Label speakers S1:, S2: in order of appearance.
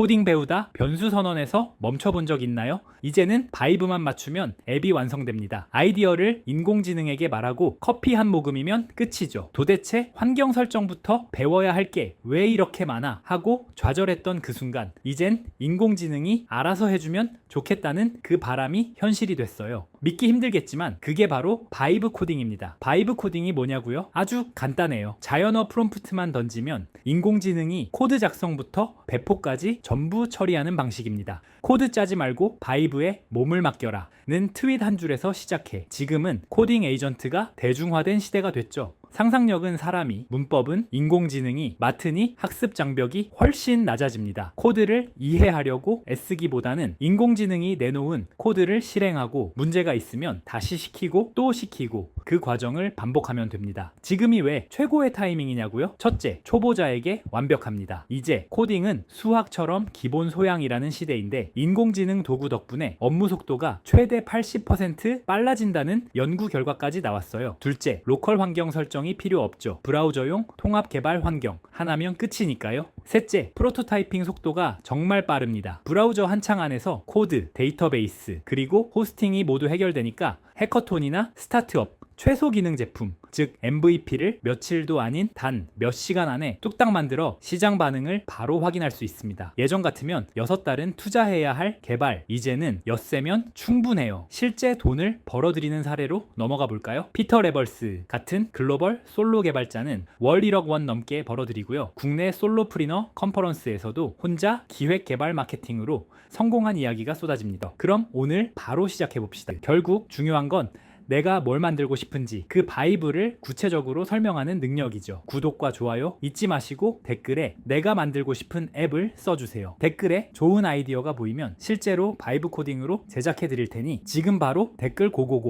S1: 코딩 배우다 변수 선언에서 멈춰본 적 있나요? 이제는 바이브만 맞추면 앱이 완성됩니다. 아이디어를 인공지능에게 말하고 커피 한 모금이면 끝이죠. 도대체 환경 설정부터 배워야 할 게 왜 이렇게 많아? 하고 좌절했던 그 순간, 이젠 인공지능이 알아서 해주면 좋겠다는 그 바람이 현실이 됐어요. 믿기 힘들겠지만 그게 바로 바이브 코딩입니다. 바이브 코딩이 뭐냐고요? 아주 간단해요. 자연어 프롬프트만 던지면 인공지능이 코드 작성부터 배포까지 전부 처리하는 방식입니다. 코드 짜지 말고 바이브에 몸을 맡겨라. 는 트윗 한 줄에서 시작해 지금은 코딩 에이전트가 대중화된 시대가 됐죠. 상상력은 사람이, 문법은 인공지능이 맡으니 학습 장벽이 훨씬 낮아집니다. 코드를 이해하려고 애쓰기보다는 인공지능이 내놓은 코드를 실행하고 문제가 있으면 다시 시키고 또 시키고 그 과정을 반복하면 됩니다. 지금이 왜 최고의 타이밍이냐고요? 첫째, 초보자에게 완벽합니다. 이제 코딩은 수학처럼 기본 소양이라는 시대인데 인공지능 도구 덕분에 업무 속도가 최대 80% 빨라진다는 연구 결과까지 나왔어요. 둘째, 로컬 환경 설정 이 필요 없죠. 브라우저용 통합 개발 환경 하나면 끝이니까요. 셋째, 프로토타이핑 속도가 정말 빠릅니다. 브라우저 한창 안에서 코드, 데이터베이스, 그리고 호스팅이 모두 해결되니까 해커톤이나 스타트업, 최소 기능 제품, 즉 MVP를 며칠도 아닌 단 몇 시간 안에 뚝딱 만들어 시장 반응을 바로 확인할 수 있습니다. 예전 같으면 6달은 투자해야 할 개발, 이제는 엿새면 충분해요. 실제 돈을 벌어들이는 사례로 넘어가 볼까요? 피터 레벌스 같은 글로벌 솔로 개발자는 월 1억 원 넘게 벌어들이고요. 국내 솔로 프리너 컨퍼런스에서도 혼자 기획 개발 마케팅으로 성공한 이야기가 쏟아집니다. 그럼 오늘 바로 시작해 봅시다. 결국 중요한 건 내가 뭘 만들고 싶은지 그 바이브를 구체적으로 설명하는 능력이죠. 구독과 좋아요 잊지 마시고 댓글에 내가 만들고 싶은 앱을 써주세요. 댓글에 좋은 아이디어가 보이면 실제로 바이브 코딩으로 제작해 드릴 테니 지금 바로 댓글 고고고